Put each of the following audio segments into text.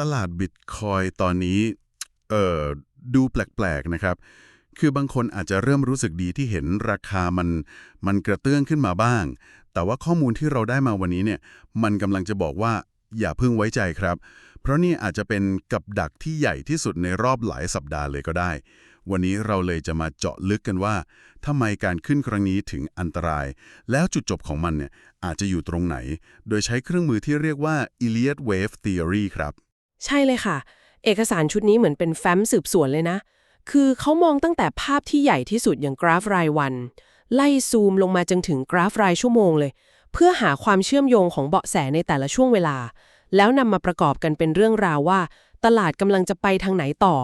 ตลาดบิตคอยตอนนี้เอ่อดูแปลกๆนะครับ คือบางคนอาจจะเริ่มรู้สึกดีที่เห็นราคามันมันกระเตื้องขึ้นมาบ้าง แต่ว่าข้อมูลที่เราได้มาวันนี้เนี่ยมันกำลังจะบอกว่าอย่าเพิ่งไว้ใจครับ เพราะนี่อาจจะเป็นกับดักที่ใหญ่ที่สุดในรอบหลายสัปดาห์เลยก็ได้ วันนี้เราเลยจะมาเจาะลึกกันว่าทำไมการขึ้นครั้งนี้ถึงอันตราย แล้วจุดจบของมันเนี่ยอาจจะอยู่ตรงไหน โดยใช้เครื่องมือที่เรียกว่า Elliott Wave Theory ครับ ใช่เลยค่ะ เอกสารชุดนี้เหมือนเป็นแฟ้มสืบสวนเลยนะ คือเขามองตั้งแต่ภาพที่ใหญ่ที่สุดอย่างกราฟรายวัน ไล่ซูมลงมาจนถึงกราฟรายชั่วโมงเลย เพื่อหาความเชื่อมโยงของเบาะแสในแต่ละช่วงเวลา แล้วนำมาประกอบกันเป็นเรื่องราวว่า ตลาดกำลังจะไปทางไหนต่อ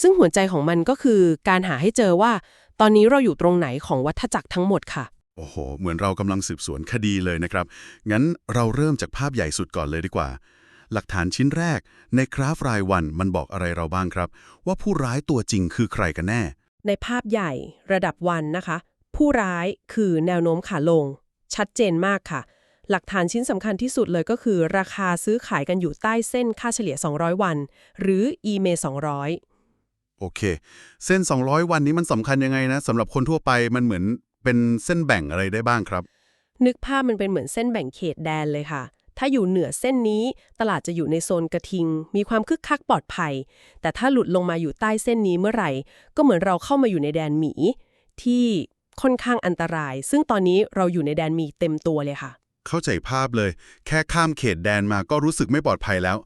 ซึ่งหัวใจของมันก็คือการหาให้เจอว่า ตอนนี้เราอยู่ตรงไหนของวัฏจักรทั้งหมดค่ะโอ้โห เหมือนเรากำลังสืบสวนคดีเลยนะครับ งั้นเราเริ่มจากภาพใหญ่สุดก่อนเลยดีกว่า หลักฐานชิ้นแรก ในกราฟรายวันมันบอกอะไรเราบ้างครับ ว่าผู้ร้ายตัวจริงคือใครกันแน่ ในภาพใหญ่ระดับวันนะคะ ผู้ร้ายคือแนวโน้มขาลง ชัดเจนมากค่ะ หลักฐานชิ้นสำคัญที่สุดเลยก็คือ ราคาซื้อขายกันอยู่ใต้เส้นค่าเฉลี่ย 200 วัน หรือ EMA 200 โอเค เส้น 200 วันนี้มันสำคัญยังไงนะสำหรับคนทั่วไปมันเหมือนเป็นเส้นแบ่งอะไรได้บ้างครับ นึกภาพมันเป็นเหมือนเส้นแบ่งเขตแดนเลยค่ะ ถ้าอยู่เหนือเส้นนี้ ตลาดจะอยู่ในโซนกระทิง มีความคึกคักปลอดภัย แต่ถ้าหลุดลงมาอยู่ใต้เส้นนี้เมื่อไหร่ ก็เหมือนเราเข้ามาอยู่ในแดนหมี ที่ค่อนข้างอันตราย ซึ่งตอนนี้เราอยู่ในแดนหมีเต็มตัวเลยค่ะ เข้าใจภาพเลย แค่ข้ามเขตแดนมาก็รู้สึกไม่ปลอดภัยแล้ว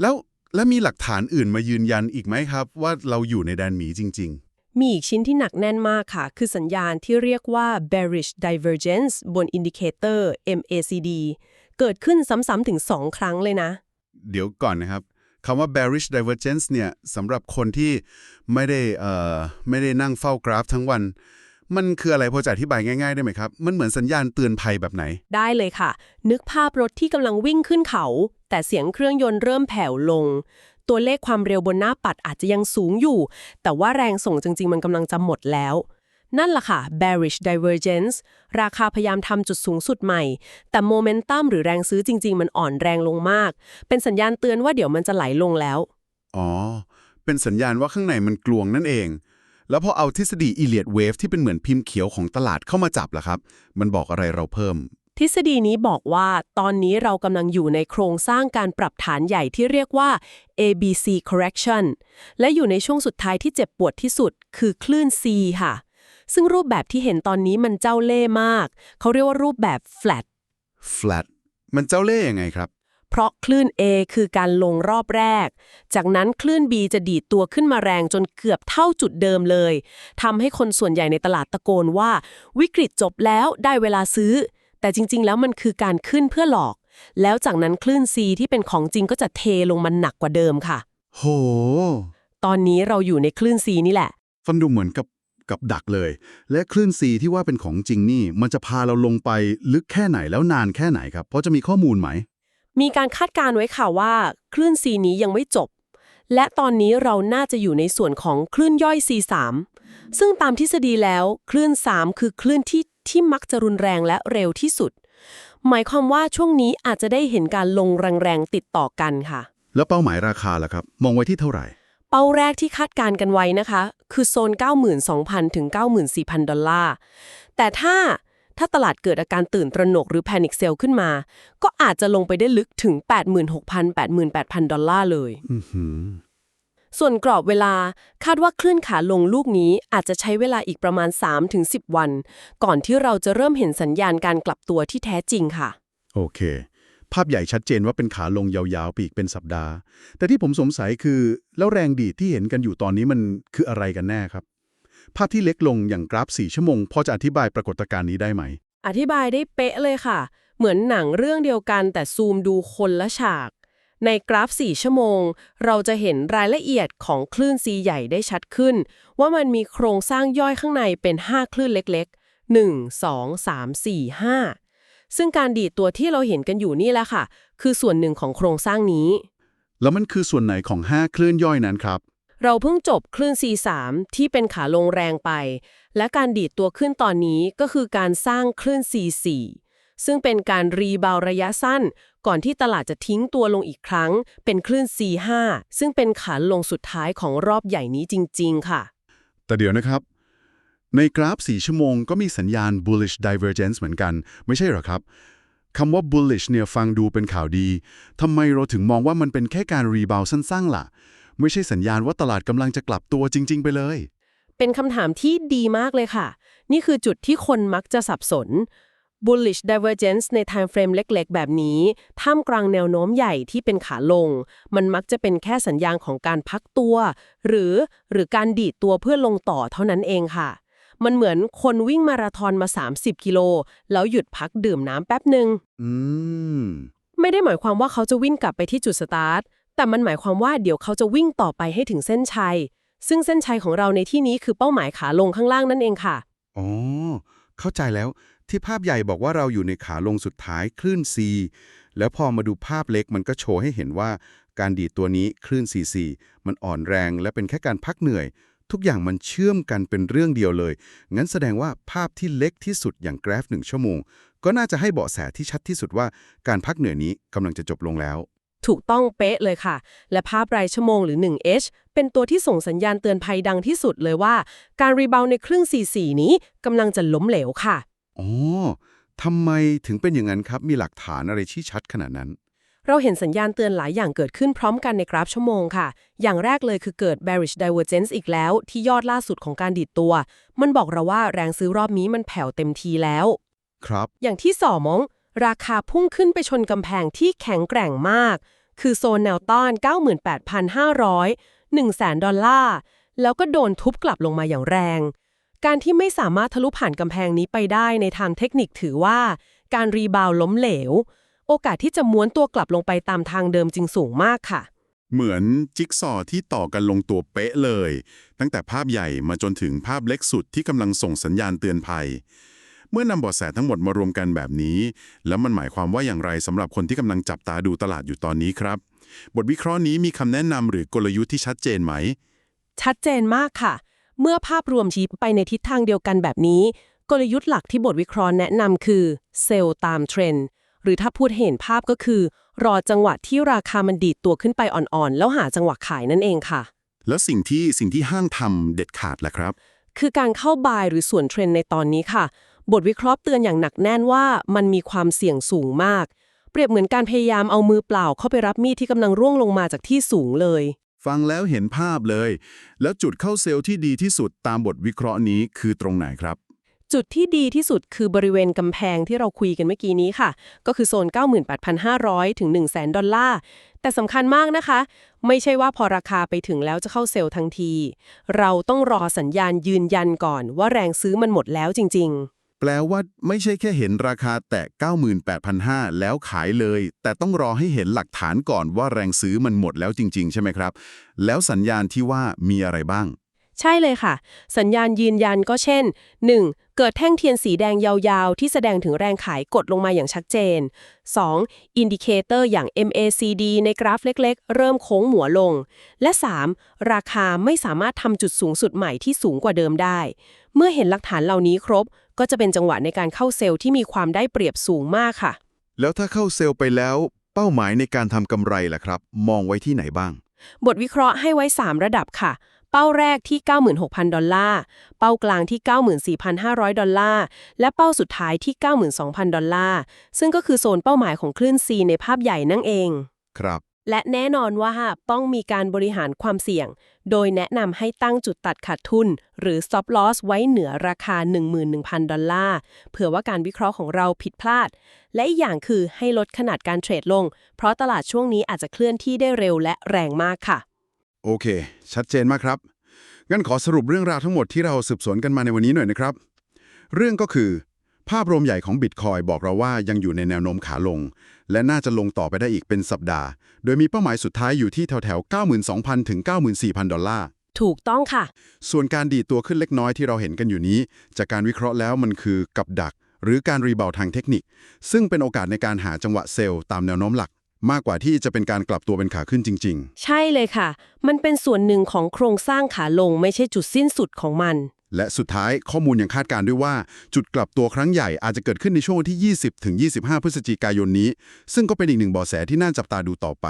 แล้วแล้วมีหลักฐานอื่นมายืนยันอีกไหมครับ ว่าเราอยู่ในแดนหมีจริงมีอีกชิ้นที่หนักแน่นมากค่ะ คือสัญญาณที่เรียกว่า bearish divergence บน indicator MACD เกิดขึ้นซ้ำๆถึง 2 ครั้งเลยนะๆเดี๋ยวก่อนนะครับคำว่า bearish divergence เนี่ยสำหรับคนที่ไม่ได้เอ่อไม่ได้นั่งเฝ้ากราฟทั้งวัน มันคืออะไรพอจะอธิบายง่ายๆได้ไหมครับ มันเหมือนสัญญาณเตือนภัยแบบไหน ได้เลยค่ะ นึกภาพรถที่กำลังวิ่งขึ้นเขา แต่เสียงเครื่องยนต์เริ่มแผ่วลง ตัวเลขความเร็วบนหน้าปัดอาจจะยังสูงอยู่ แต่ว่าแรงส่งจริง ๆ มันกำลังจะหมดแล้ว นั่นล่ะค่ะ bearish divergence ราคาพยายามทำจุดสูงสุดใหม่ แต่โมเมนตัมหรือแรงซื้อจริง ๆ มันอ่อนแรงลงมาก เป็นสัญญาณเตือนว่าเดี๋ยวมันจะไหลลงแล้ว อ๋อ เป็นสัญญาณว่าข้างในมันกลวงนั่นเอง แล้วพอเอาทฤษฎี Elliott Wave ที่เป็นเหมือนพิมพ์เขียวของตลาดเข้ามาจับล่ะครับ มันบอกอะไรเราเพิ่ม ทฤษฎีนี้บอกว่าตอนนี้เรากำลังอยู่ในโครงสร้างการปรับฐานใหญ่ที่เรียกว่า ABC correction และอยู่ในช่วงสุดท้ายที่เจ็บปวดที่สุด คือคลื่น C ค่ะ ซึ่งรูปแบบที่เห็นตอนนี้มันเจ้าเล่ห์มาก เขาเรียกว่ารูปแบบ flat flat มันเจ้าเล่ห์ยังไงครับ เพราะคลื่น A คือการลงรอบแรก จากนั้นคลื่น B จะดีดตัวขึ้นมาแรงจนเกือบเท่าจุดเดิมเลย ทำให้คนส่วนใหญ่ในตลาดตะโกนว่า วิกฤตจบแล้วได้เวลาซื้อ แต่จริง ๆ แล้วมันคือการขึ้นเพื่อหลอก แล้วจากนั้นคลื่น C ที่เป็นของจริงก็จะเทลงมันหนักกว่าเดิมค่ะ โห ตอนนี้เราอยู่ในคลื่น C นี่แหละ ฟันดูเหมือนกับ กับดักเลย และคลื่นซีที่ว่าเป็นของจริงนี่ มันจะพาเราลงไปลึกแค่ไหนแล้วนานแค่ไหนครับ เพราะจะมีข้อมูลไหม มีการคาดการณ์ไว้ค่ะว่าคลื่น C นี้ยังไม่จบ และตอนนี้เราน่าจะอยู่ในส่วนของคลื่นย่อย C3 ซึ่งตามทฤษฎีแล้วคลื่น 3 คือคลื่นที่ที่มักจะรุนแรงและเร็วที่สุด หมายความว่าช่วงนี้อาจจะได้เห็นการลงแรงๆติดต่อกันค่ะ แล้วเป้าหมายราคาล่ะครับ มองไว้ที่เท่าไหร่ เป้าแรกที่คาดการณ์กันไว้นะคะ คือโซน 92,000 ถึง 94,000 ดอลลาร์ แต่ถ้าถ้าตลาดเกิดอาการตื่นตระหนกหรือแพนิคเซลขึ้นมา ก็อาจจะลงไปได้ลึกถึง 86,000 88,000 ดอลลาร์เลยอือหือส่วนกรอบเวลาคาดว่าคลื่นขาลงลูกนี้อาจจะใช้เวลาอีกประมาณ 3-10 วัน ก่อนที่เราจะเริ่มเห็นสัญญาณการกลับตัวที่แท้จริงค่ะ โอเค ภาพใหญ่ชัดเจนว่าเป็นขาลงยาวๆไปอีกเป็นสัปดาห์ แต่ที่ผมสงสัยคือ แล้วแรงดีดที่เห็นกันอยู่ตอนนี้มันคืออะไรกันแน่ครับ ภาพที่เล็กลงอย่างกราฟ4ชั่วโมงพอจะอธิบายปรากฏการณ์นี้ได้ไหม อธิบายได้เป๊ะเลยค่ะ เหมือนหนังเรื่องเดียวกันแต่ซูมดูคนละฉาก ในกราฟ 4 ชั่วโมง เราจะเห็นรายละเอียดของคลื่นซีใหญ่ได้ชัดขึ้น ว่ามันมีโครงสร้างย่อยข้างในเป็น 5 คลื่นเล็ก ๆ 1 2 3 4 5 ซึ่งการดีดตัวที่เราเห็นกันอยู่นี่แหละค่ะ คือส่วนหนึ่งของโครงสร้างนี้ แล้วมันคือส่วนไหนของ 5 คลื่นย่อยนั้นครับ เราเพิ่งจบคลื่น C3 ที่เป็นขาลงแรงไป และการดีดตัวขึ้นตอนนี้ก็คือการสร้างคลื่น C4 ซึ่งเป็นการรีบาวด์ระยะสั้น ก่อนที่ตลาดจะทิ้งตัวลงอีกครั้ง เป็นคลื่น C5 ซึ่งเป็นขาลงสุดท้ายของรอบใหญ่นี้จริง ๆ ค่ะ แต่เดี๋ยวนะครับ ในกราฟ 4 ชั่วโมงก็มีสัญญาณ bullish divergence เหมือนกัน ไม่ใช่เหรอครับคำว่า bullish เนี่ยฟังดูเป็นข่าวดีทำไมเราถึงมองว่ามันเป็นแค่การรีบาวสั้นๆล่ะ ไม่ใช่สัญญาณว่าตลาดกำลังจะกลับตัวจริง ๆ ไปเลย เป็นคำถามที่ดีมากเลยค่ะ นี่คือจุดที่คนมักจะสับสน bullish divergence ใน time frame เล็กๆ แบบนี้ ท่ามกลางแนวโน้มใหญ่ที่เป็นขาลง มันมักจะเป็นแค่สัญญาณของการพักตัว หรือหรือการดีดตัวเพื่อลงต่อเท่านั้นเองค่ะ มันเหมือนคนวิ่งมาราธอนมา 30 กิโล แล้วหยุดพักดื่มน้ำแป๊บหนึ่งอืม ไม่ได้หมายความว่าเขาจะวิ่งกลับไปที่จุดสตาร์ท แต่มันหมายความว่าเดี๋ยวเขาจะวิ่งต่อไปให้ถึงเส้นชัย ซึ่งเส้นชัยของเราในที่นี้คือเป้าหมายขาลงข้างล่างนั่นเองค่ะ อ๋อ เข้าใจแล้วที่ภาพใหญ่บอกว่าเราอยู่ในขาลงสุดท้ายคลื่น C แล้วพอมาดูภาพเล็กมันก็โชว์ให้เห็นว่า การดีดตัวนี้คลื่น CC มันอ่อนแรงและเป็นแค่การพักเหนื่อย ทุกอย่างมันเชื่อมกันเป็นเรื่องเดียวเลย งั้นแสดงว่าภาพที่เล็กที่สุดอย่างกราฟหนึ่งชั่วโมง ก็น่าจะให้เบาะแสที่ชัดที่สุดว่าการพักเหนื่อยนี้กำลังจะจบลงแล้ว ถูกต้องเป๊ะเลยค่ะ และภาพรายชั่วโมงหรือ 1H เป็นตัวที่ส่งสัญญาณเตือนภัยดังที่สุดเลยว่า การรีบาวในครึ่ง C4 นี้กำลังจะล้มเหลวค่ะอ๋อทำไมถึงเป็นอย่างนั้นครับมีหลักฐานอะไรที่ชัดขนาดนั้น เราเห็นสัญญาณเตือนหลายอย่างเกิดขึ้นพร้อมกันในกราฟชั่วโมงค่ะ อย่างแรกเลยคือเกิด bearish divergence อีกแล้วที่ยอดล่าสุดของการดีดตัว มันบอกเราว่าแรงซื้อรอบนี้มันแผ่วเต็มทีแล้ว ครับ อย่างที่สองมองราคาพุ่งขึ้นไปชนกำแพงที่แข็งแกร่งมาก คือโซนแนวต้าน 98,500 100,000 ดอลลาร์ แล้วก็โดนทุบกลับลงมาอย่างแรง การที่ไม่สามารถทะลุผ่านกำแพงนี้ไปได้ในทางเทคนิคถือว่า การรีบาวด์ล้มเหลวโอกาสที่จะม้วนตัวกลับลงไปตามทางเดิมจึงสูงมากค่ะ เหมือนจิ๊กซอว์ที่ต่อกันลงตัวเป๊ะเลย ตั้งแต่ภาพใหญ่มาจนถึงภาพเล็กสุดที่กำลังส่งสัญญาณเตือนภัย เมื่อนำเบาะแสทั้งหมดมารวมกันแบบนี้ แล้วมันหมายความว่าอย่างไรสำหรับคนที่กำลังจับตาดูตลาดอยู่ตอนนี้ครับ บทวิเคราะห์นี้มีคำแนะนำหรือกลยุทธ์ที่ชัดเจนไหม ชัดเจนมากค่ะ เมื่อภาพรวมชี้ไปในทิศทางเดียวกันแบบนี้ กลยุทธ์หลักที่บทวิเคราะห์แนะนำคือเซลล์ตามเทรนด์ หรือถ้าพูดให้เห็นภาพก็คือ รอจังหวะที่ราคามันดีดตัวขึ้นไปอ่อนๆ แล้วหาจังหวะขายนั่นเองค่ะ แล้วสิ่งที่สิ่งที่ห้างทำเด็ดขาดล่ะครับ คือการเข้าบายหรือส่วนเทรนด์ในตอนนี้ค่ะ บทวิเคราะห์เตือนอย่างหนักแน่นว่ามันมีความเสี่ยงสูงมาก เปรียบเหมือนการพยายามเอามือเปล่าเข้าไปรับมีดที่กำลังร่วงลงมาจากที่สูงเลย ฟังแล้วเห็นภาพเลย แล้วจุดเข้าเซลล์ที่ดีที่สุดตามบทวิเคราะห์นี้คือตรงไหนครับ จุดที่ดีที่สุดคือบริเวณกำแพงที่เราคุยกันเมื่อกี้นี้ค่ะ ก็คือโซน 98,500 ถึง 100,000 ดอลลาร์ แต่สำคัญมากนะคะ ไม่ใช่ว่าพอราคาไปถึงแล้วจะเข้าเซลล์ทันที เราต้องรอสัญญาณยืนยันก่อนว่าแรงซื้อมันหมดแล้วจริง ๆแปลว่าไม่ใช่แค่เห็นราคาแตะ 98,500 แล้วขายเลย แต่ต้องรอให้เห็นหลักฐานก่อนว่าแรงซื้อมันหมดแล้วจริง ๆ ใช่ไหมครับ แล้วสัญญาณที่ว่ามีอะไรบ้าง ใช่เลยค่ะ สัญญาณยืนยันก็เช่น 1. เกิดแท่งเทียนสีแดงยาวๆ ที่แสดงถึงแรงขายกดลงมาอย่างชัดเจน 2. อินดิเคเตอร์อย่าง MACD ในกราฟเล็กๆ เริ่มโค้งหมัวลง และ 3. ราคาไม่สามารถทำจุดสูงสุดใหม่ที่สูงกว่าเดิมได้ เมื่อเห็นหลักฐานเหล่านี้ครบ ก็จะเป็นจังหวะในการเข้าเซลล์ที่มีความได้เปรียบสูงมากค่ะ แล้วถ้าเข้าเซลล์ไปแล้ว เป้าหมายในการทำกำไรล่ะครับ มองไว้ที่ไหนบ้าง บทวิเคราะห์ให้ไว้ 3 ระดับค่ะ เป้าแรกที่ 96,000 ดอลลาร์ เป้ากลางที่ 94,500 ดอลลาร์ และเป้าสุดท้ายที่ 92,000 ดอลลาร์ ซึ่งก็คือโซนเป้าหมายของคลื่น C ในภาพใหญ่นั่นเอง ครับ และแน่นอนว่าต้องมีการบริหารความเสี่ยง โดยแนะนำให้ตั้งจุดตัดขาดทุน หรือ stop loss ไว้เหนือราคา 11,000 ดอลลาร์ เผื่อว่าการวิเคราะห์ของเราผิดพลาด และอีกอย่างคือให้ลดขนาดการเทรดลง เพราะตลาดช่วงนี้อาจจะเคลื่อนที่ได้เร็วและแรงมากค่ะ โอเค ชัดเจนมากครับ งั้นขอสรุปเรื่องราวทั้งหมดที่เราสืบสวนกันมาในวันนี้หน่อยนะครับ เรื่องก็คือ ภาพรวมใหญ่ของบิตคอยบอกเราว่ายังอยู่ในแนวโน้มขาลง และน่าจะลงต่อไปได้อีกเป็นสัปดาห์ โดยมีเป้าหมายสุดท้ายอยู่ที่แถวแถวๆ92,000 ถึง 94,000 ดอลลาร์ ถูกต้องค่ะ ส่วนการดีดตัวขึ้นเล็กน้อยที่เราเห็นกันอยู่นี้ จากการวิเคราะห์แล้วมันคือกับดัก หรือการรีบาวด์ทางเทคนิค ซึ่งเป็นโอกาสในการหาจังหวะเซลล์ตามแนวโน้มหลัก มากกว่าที่จะเป็นการกลับตัวเป็นขาขึ้นจริง ใช่เลยค่ะ มันเป็นส่วนหนึ่งของโครงสร้างขาลงไม่ใช่จุดสิ้นสุดของมัน ๆ และสุดท้ายข้อมูลยังคาดการณ์ด้วยว่า จุดกลับตัวครั้งใหญ่อาจจะเกิดขึ้นในช่วงวันที่ 20 ถึง 25 พฤศจิกายนนี้ ซึ่งก็เป็นอีกหนึ่งเบาะแสที่น่าจับตาดูต่อไป